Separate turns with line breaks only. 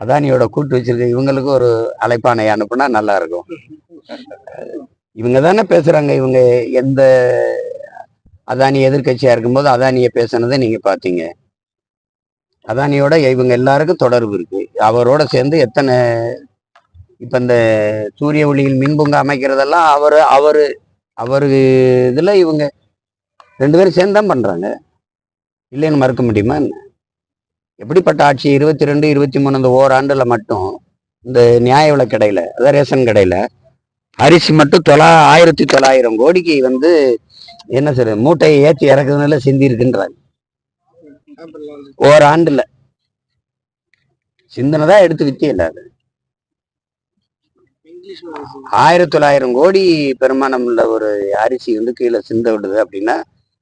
அதானியோட கூட்டு வச்சிருக்க இவங்களுக்கு ஒரு அழைப்பானை அனுப்புனா நல்லா இருக்கும் இவங்க தானே பேசுறாங்க இவங்க எந்த அதானி எதிர்கட்சியா இருக்கும்போது அதானியை பேசுனதை நீங்க பாத்தீங்க அதானியோட இவங்க எல்லாருக்கும் தொடர்பு இருக்கு. அவரோட சேர்ந்து எத்தனை இப்ப இந்த சூரிய ஒளியில் மின்புங்க அமைக்கிறதெல்லாம் அவரு அவரு அவரு இதுல இவங்க ரெண்டு பேரும் சேர்ந்து தான் பண்றாங்க. இல்லைன்னு மறுக்க முடியுமா? என்ன? எப்படிப்பட்ட ஆட்சி? இருபத்தி ரெண்டு இருபத்தி மூணு இந்த ஓராண்டுல மட்டும் இந்த நியாய விலை கடையில அதாவது ரேஷன் கடையில அரிசி மட்டும் தொள்ளா ஆயிரத்தி தொள்ளாயிரம் கோடிக்கு வந்து என்ன சார் மூட்டையை ஏற்றி இறக்குறதுனால சிந்தி இருக்குன்றாங்க. ஓராண்டுல. சிந்தனை எடுத்து வித்தியில்ல அது ஆயிரத்தி தொள்ளாயிரம் கோடி பெருமானம் உள்ள ஒரு அரிசி வந்து கீழே சிந்த விடுது அப்படின்னா